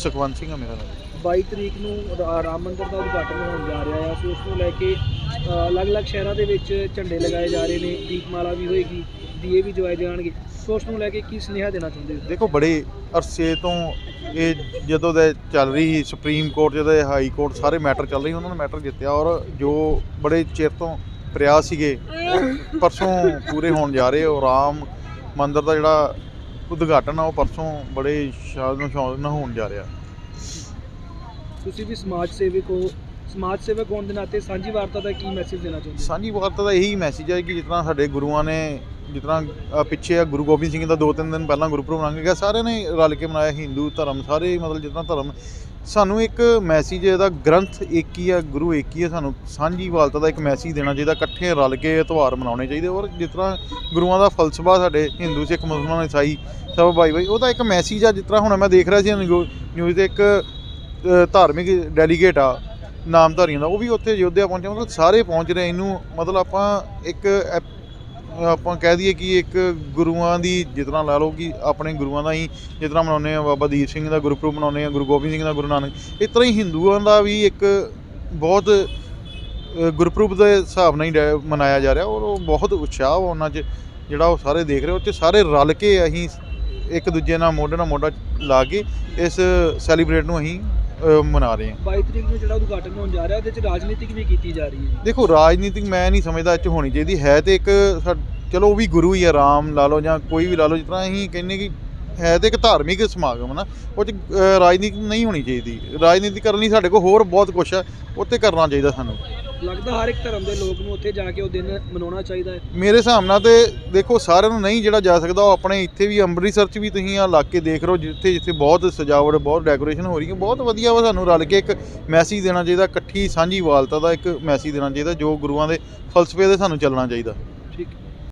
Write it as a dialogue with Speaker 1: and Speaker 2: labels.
Speaker 1: ਸੁਖਵੰਤ ਸਿੰਘ ਆ ਮੇਰਾ ਨਾਮ।
Speaker 2: 22 ਤਰੀਕ ਨੂੰ ਰਾ- ਰਾਮ ਮੰਦਿਰ ਦਾ ਉਦਘਾਟਨ ਹੋਣ ਜਾ ਰਿਹਾ ਹੈ ਸੋ ਉਸ ਨੂੰ ਲੈ ਕੇ ਅ, ਅਲੱਗ-ਅਲੱਗ ਸ਼ਹਿਰਾਂ ਦੇ ਵਿੱਚ ਝੰਡੇ ਲਗਾਏ ਜਾ ਰਹੇ ਨੇ ਦੀਪਮਾਲਾ ਵੀ ਹੋਏਗੀ ਦੀਏ ਵੀ ਜਵਾਏ ਜਾਣਗੇ। ਸੋ ਉਸ ਨੂੰ ਲੈ ਕੇ ਕੀ ਸੁਨੇਹਾ ਦੇਣਾ ਚਾਹੁੰਦੇ ਹੋ?
Speaker 1: ਦੇਖੋ ਬੜੇ ਅਰਸੇ ਤੋਂ ਇਹ ਜਦੋਂ ਦੇ ਚੱਲ ਰਹੀ ਸੀ ਸੁਪਰੀਮ ਕੋਰਟ ਜਦੋਂ ਇਹ ਹਾਈ ਕੋਰਟ ਸਾਰੇ ਮੈਟਰ ਚੱਲ ਰਹੀ ਉਹਨਾਂ ਨੇ ਮੈਟਰ ਜਿੱਤਿਆ ਔਰ ਜੋ ਬੜੇ ਚਿਰ ਤੋਂ ਪ੍ਰਯਾਸ ਸੀਗੇ ਉਹ ਪਰਸੋਂ ਪੂਰੇ ਹੋਣ ਜਾ ਰਹੇ ਔਰ ਰਾਮ ਮੰਦਿਰ ਦਾ ਜਿਹੜਾ ਉਦਘਾਟਨ ਆ ਉਹ ਪਰਸੋਂ ਬੜੇ ਸ਼ਾਨ ਸ਼ੌਕ ਨਾਲ ਹੋਣ ਜਾ ਰਿਹਾ।
Speaker 2: ਤੁਸੀਂ ਵੀ ਸਮਾਜ ਸੇਵਕ ਹੋ। ਸਮਾਜ ਸੇਵਕ ਹੋਣ ਦੇ ਨਾਤੇ ਸਾਂਝੀ ਵਾਰਤਾ ਦਾ ਕੀ ਮੈਸੇਜ ਦੇਣਾ ਚਾਹੁੰਦੇ ਹੋ?
Speaker 1: ਸਾਂਝੀ ਵਾਰਤਾ ਦਾ ਇਹੀ ਮੈਸੇਜ ਹੈ ਕਿ ਜਿਤਨਾ ਸਾਡੇ ਗੁਰੂਆਂ ਨੇ ਜਿਤਨਾ ਅ, ਪਿੱਛੇ ਆ ਗੁਰੂ ਗੋਬਿੰਦ ਸਿੰਘ ਦਾ ਦੋ ਤਿੰਨ ਦਿਨ ਪਹਿਲਾਂ ਗੁਰਪੁਰਬ ਲੰਘ ਗਿਆ ਸਾਰਿਆਂ ਨੇ ਰਲ ਕੇ ਮਨਾਇਆ ਹਿੰਦੂ ਧਰਮ ਸਾਰੇ ਮਤਲਬ ਜਿਤਨਾ ਧਰਮ। ਸਾਨੂੰ ਇੱਕ ਮੈਸੇਜ ਇਹਦਾ ਗ੍ਰੰਥ ਇੱਕ ਹੀ ਆ ਗੁਰੂ ਇੱਕ ਹੀ ਆ ਸਾਨੂੰ ਸਾਂਝੀ ਵਾਲਤਾ ਦਾ ਇੱਕ ਮੈਸੇਜ ਦੇਣਾ ਚਾਹੀਦਾ ਇਕੱਠੇ ਰਲ ਕੇ ਤਿਉਹਾਰ ਮਨਾਉਣੇ ਚਾਹੀਦੇ। ਔਰ ਜਿਸ ਤਰ੍ਹਾਂ ਗੁਰੂਆਂ ਦਾ ਫਲਸਫਾ ਸਾਡੇ ਹਿੰਦੂ ਸਿੱਖ ਮੁਸਲਮਾਨ ਈਸਾਈ ਸਭ ਭਾਈ ਭਾਈ ਉਹਦਾ ਇੱਕ ਮੈਸੇਜ ਆ ਜਿਸ ਤਰ੍ਹਾਂ ਹੁਣ ਮੈਂ ਦੇਖ ਰਿਹਾ ਸੀ ਨਿਊਜ਼ ਤੇ ਇੱਕ ਧਾਰਮਿਕ ਡੈਲੀਗੇਟ ਆ ਨਾਮਧਾਰੀਆਂ ਦਾ ਉਹ ਵੀ ਉੱਥੇ ਯੋਧਿਆ ਪਹੁੰਚਿਆ ਮਤਲਬ ਸਾਰੇ ਪਹੁੰਚ ਰਹੇ ਇਹਨੂੰ ਮਤਲਬ ਆਪਾਂ ਇੱਕ ਐਪ- ਆਪਾਂ ਕਹਿ ਦਈਏ ਕਿ ਇੱਕ ਗੁਰੂਆਂ ਦੀ ਜਿਤਨਾ ਲਾ ਲਓ ਕਿ ਆਪਣੇ ਗੁਰੂਆਂ ਦਾ ਹੀ ਜਿਤਨਾ ਮਨਾਉਂਦੇ ਆ ਬਾਬਾ ਦੀਪ ਸਿੰਘ ਦਾ ਗੁਰਪੁਰਬ ਮਨਾਉਂਦੇ ਆ ਗੁਰੂ ਗੋਬਿੰਦ ਸਿੰਘ ਦਾ ਗੁਰੂ ਨਾਨਕ ਇਸ ਤਰ੍ਹਾਂ ਹੀ ਹਿੰਦੂਆਂ ਦਾ ਵੀ ਇੱਕ ਬਹੁਤ ਗੁਰਪੁਰਬ ਦੇ ਹਿਸਾਬ ਨਾਲ ਹੀ ਡੈ- ਮਨਾਇਆ ਜਾ ਰਿਹਾ ਔਰ ਉਹ ਬਹੁਤ ਉਤਸ਼ਾਹ ਉਹਨਾਂ 'ਚ ਜਿਹੜਾ ਉਹ ਸਾਰੇ ਦੇਖ ਰਹੇ ਉਹ 'ਚ ਸਾਰੇ ਰਲ ਕੇ ਅਸੀਂ ਇੱਕ ਦੂਜੇ ਨਾਲ ਮੋਢੇ ਨਾਲ ਮੋਢਾ ਲਾ ਕੇ ਇਸ ਸੈਲੀਬ੍ਰੇਟ ਨੂੰ ਅਸੀਂ ਮਨਾ ਰਹੇ ਹਾਂ।
Speaker 2: 22 ਤਰੀਕ ਨੂੰ ਜਿਹੜਾ ਉਦਘਾਟਨ ਹੋਣ ਜਾ ਰਿਹਾ ਉਹਦੇ ਵਿੱਚ ਰਾਜਨੀਤਿਕ ਵੀ ਕੀਤੀ ਜਾ ਰਹੀ ਹੈ।
Speaker 1: ਦੇਖੋ ਰਾਜਨੀਤਿਕ ਮੈਂ ਨਹੀਂ ਸਮਝਦਾ ਇਹ 'ਚ ਹੋਣੀ ਚਾਹੀਦੀ। ਹੈ ਤੇ ਇੱਕ ਸਾ- ਚਲੋ ਉਹ ਵੀ ਗੁਰੂ ਹੀ ਆ ਰਾਮ ਲਾ ਲਓ ਜਾਂ ਕੋਈ ਵੀ ਲਾ ਲਓ ਜਿਸ ਤਰ੍ਹਾਂ ਅਸੀਂ ਕਹਿੰਦੇ ਕਿ ਹੈ ਤੇ ਇੱਕ ਧਾਰਮਿਕ ਸਮਾਗਮ ਨਾ ਉਹ 'ਚ ਰਾਜਨੀਤੀ ਨਹੀਂ ਹੋਣੀ ਚਾਹੀਦੀ। ਰਾਜਨੀਤੀ ਕਰਨ ਲਈ ਸਾਡੇ ਕੋਲ ਹੋਰ ਬਹੁਤ ਕੁਝ ਹੈ ਉੱਤੇ ਕਰਨਾ ਚਾਹੀਦਾ ਸਾਨੂੰ।
Speaker 2: ਲੱਗਦਾ ਹਰ ਇੱਕ ਧਰਮ ਦੇ ਲੋਕ ਨੂੰ ਉੱਥੇ ਜਾ ਕੇ ਉਹ ਦਿਨ ਮਨਾਉਣਾ ਚਾਹੀਦਾ ਹੈ।
Speaker 1: ਮੇਰੇ ਹਿਸਾਬ ਨਾਲ ਤੇ ਦੇਖੋ ਸਾਰਿਆਂ ਨੂੰ ਨਹੀਂ ਜਿਹੜਾ ਜਾ ਸਕਦਾ ਉਹ ਆਪਣੇ ਇੱਥੇ ਵੀ ਅੰਮ੍ਰਿਤਸਰ 'ਚ ਵੀ ਤੁਸੀਂ ਆ ਇਲਾਕੇ ਦੇਖ ਰਹੇ ਜਿੱਥੇ ਜਿੱਥੇ ਬਹੁਤ ਸਜਾਵਟ ਬਹੁਤ ਡੈਕੋਰੇਸ਼ਨ ਹੋ ਰਹੀ ਹੈ ਬਹੁਤ ਵਧੀਆ ਵਾ ਸਾਨੂੰ ਰਲ ਕੇ ਇੱਕ ਮੈਸੇਜ ਦੇਣਾ ਚਾਹੀਦਾ ਇਕੱਠੀ ਸਾਂਝੀ ਵਾਲਤਾ ਦਾ ਇੱਕ ਮੈਸੇਜ ਦੇਣਾ ਚਾਹੀਦਾ ਜੋ ਗੁਰੂਆਂ ਦੇ ਫਲਸਫੇ ਦੇ ਸਾਨੂੰ ਚੱਲਣਾ ਚਾਹੀਦਾ।